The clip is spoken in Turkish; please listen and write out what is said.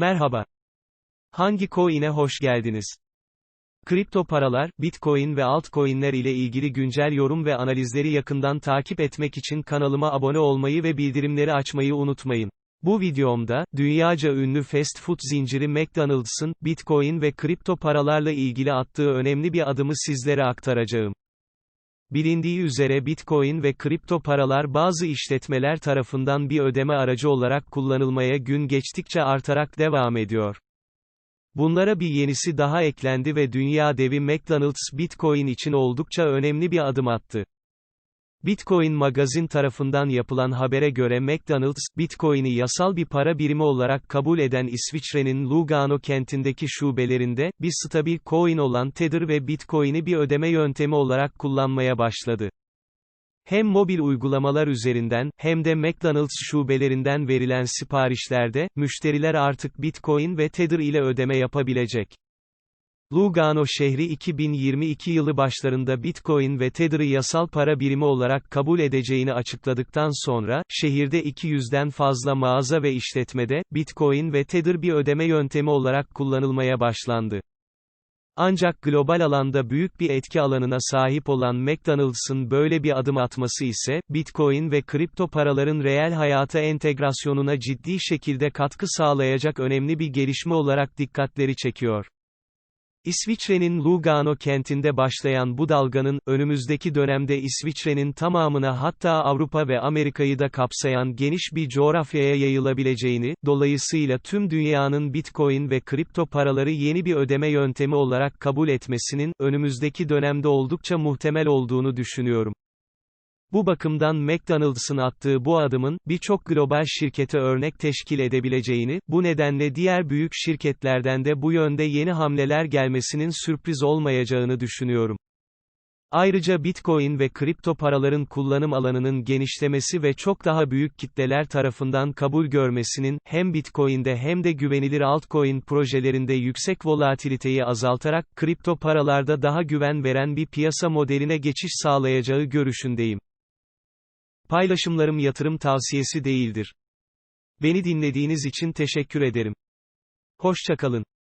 Merhaba. Hangi coin'e hoş geldiniz? Kripto paralar, Bitcoin ve altcoin'ler ile ilgili güncel yorum ve analizleri yakından takip etmek için kanalıma abone olmayı ve bildirimleri açmayı unutmayın. Bu videomda, dünyaca ünlü fast food zinciri McDonald's'ın, Bitcoin ve kripto paralarla ilgili attığı önemli bir adımı sizlere aktaracağım. Bilindiği üzere Bitcoin ve kripto paralar bazı işletmeler tarafından bir ödeme aracı olarak kullanılmaya gün geçtikçe artarak devam ediyor. Bunlara bir yenisi daha eklendi ve dünya devi McDonald's Bitcoin için oldukça önemli bir adım attı. Bitcoin Magazin tarafından yapılan habere göre McDonald's, Bitcoin'i yasal bir para birimi olarak kabul eden İsviçre'nin Lugano kentindeki şubelerinde, bir stabil coin olan Tether ve Bitcoin'i bir ödeme yöntemi olarak kullanmaya başladı. Hem mobil uygulamalar üzerinden, hem de McDonald's şubelerinden verilen siparişlerde, müşteriler artık Bitcoin ve Tether ile ödeme yapabilecek. Lugano şehri 2022 yılı başlarında Bitcoin ve Tether'ı yasal para birimi olarak kabul edeceğini açıkladıktan sonra, şehirde 200'den fazla mağaza ve işletmede, Bitcoin ve Tether bir ödeme yöntemi olarak kullanılmaya başlandı. Ancak global alanda büyük bir etki alanına sahip olan McDonald's'ın böyle bir adım atması ise, Bitcoin ve kripto paraların reel hayata entegrasyonuna ciddi şekilde katkı sağlayacak önemli bir gelişme olarak dikkatleri çekiyor. İsviçre'nin Lugano kentinde başlayan bu dalganın, önümüzdeki dönemde İsviçre'nin tamamına hatta Avrupa ve Amerika'yı da kapsayan geniş bir coğrafyaya yayılabileceğini, dolayısıyla tüm dünyanın Bitcoin ve kripto paraları yeni bir ödeme yöntemi olarak kabul etmesinin, önümüzdeki dönemde oldukça muhtemel olduğunu düşünüyorum. Bu bakımdan McDonald's'ın attığı bu adımın, birçok global şirkete örnek teşkil edebileceğini, bu nedenle diğer büyük şirketlerden de bu yönde yeni hamleler gelmesinin sürpriz olmayacağını düşünüyorum. Ayrıca Bitcoin ve kripto paraların kullanım alanının genişlemesi ve çok daha büyük kitleler tarafından kabul görmesinin, hem Bitcoin'de hem de güvenilir altcoin projelerinde yüksek volatiliteyi azaltarak, kripto paralarda daha güven veren bir piyasa modeline geçiş sağlayacağı görüşündeyim. Paylaşımlarım yatırım tavsiyesi değildir. Beni dinlediğiniz için teşekkür ederim. Hoşçakalın.